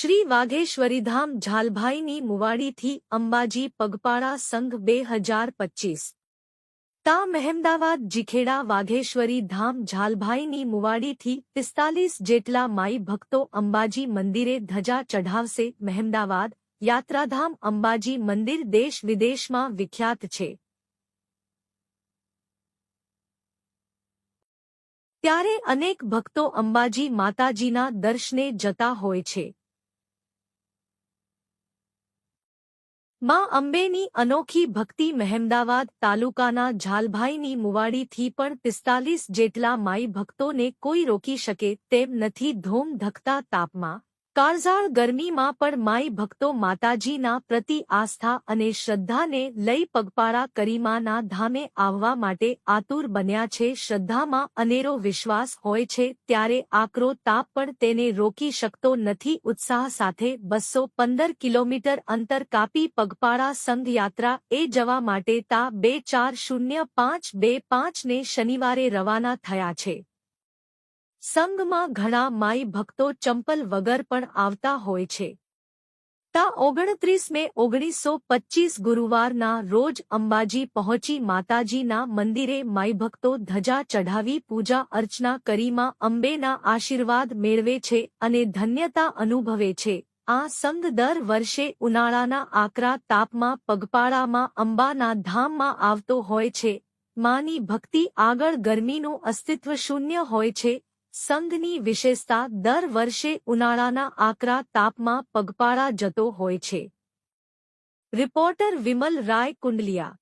શ્રી વાઘેશ્વરીધામ ઝાલભાઈની મુવાડીથી અંબાજી પગપાળા સંઘ બે હજાર પચીસ. તા મહેમદાવાદ જીખેડા વાઘેશ્વરી ધામ ઝાલભાઈની મુવાડીથી પિસ્તાલીસ જેટલા માઈ ભક્તો અંબાજી મંદિરે ધજા ચઢાવશે. મહેમદાવાદ યાત્રાધામ અંબાજી મંદિર દેશ વિદેશમાં વિખ્યાત છે. ત્યારે અનેક ભક્તો અંબાજી માતાજીના દર્શને જતા હોય છે. માં અંબેની અનોખી ભક્તિ મહેમદાવાદ તાલુકાના ઝાલભાઈની મુવાડીથી પણ પિસ્તાલીસ જેટલા માઈ ભક્તોને કોઈ રોકી શકે તેમ નથી ધોમ ધકતા તાપમાં કાળઝાળ ગરમીમાં પણ માઈ ભક્તો માતાજીના પ્રતિ આસ્થા અને શ્રદ્ધાને લઈ પગપાળા કરીમાના ધામે આવવા માટે આતુર બન્યા છે. શ્રદ્ધામાં અનેરો વિશ્વાસ હોય છે. ત્યારે આકરો તાપ પણ તેને રોકી શકતો નથી. ઉત્સાહ સાથે બસો પંદર કિલોમીટર અંતર કાપી પગપાળા સંઘયાત્રા એ જવા માટે તા બે ચાર શૂન્ય પાંચ બે પાંચને શનિવારે રવાના થયા છે. સંઘમાં ઘણા માઈ ભક્તો ચંપલ વગર પણ આવતા હોય છે. તા ઓગણત્રીસ મે ઓગણીસો પચ્ચીસ ગુરુવારના રોજ અંબાજી પહોંચી માતાજીના મંદિરે માઈ ભક્તો ધજા ચઢાવી પૂજા અર્ચના કરીમાં અંબેના આશીર્વાદ મેળવે છે અને ધન્યતા અનુભવે છે. આ સંઘ દર વર્ષે ઉનાળાના આકરા તાપમાં પગપાળામાં અંબાના ધામમાં આવતો હોય છે. માની ભક્તિ આગળ ગરમીનું અસ્તિત્વ શૂન્ય હોય છે સંઘની વિશેષતા દર વર્ષે ઉનાળાના આકરા તાપમાં પગપાળા જતો હોય છે. રિપોર્ટર વિમલ રાય કુંડલિયા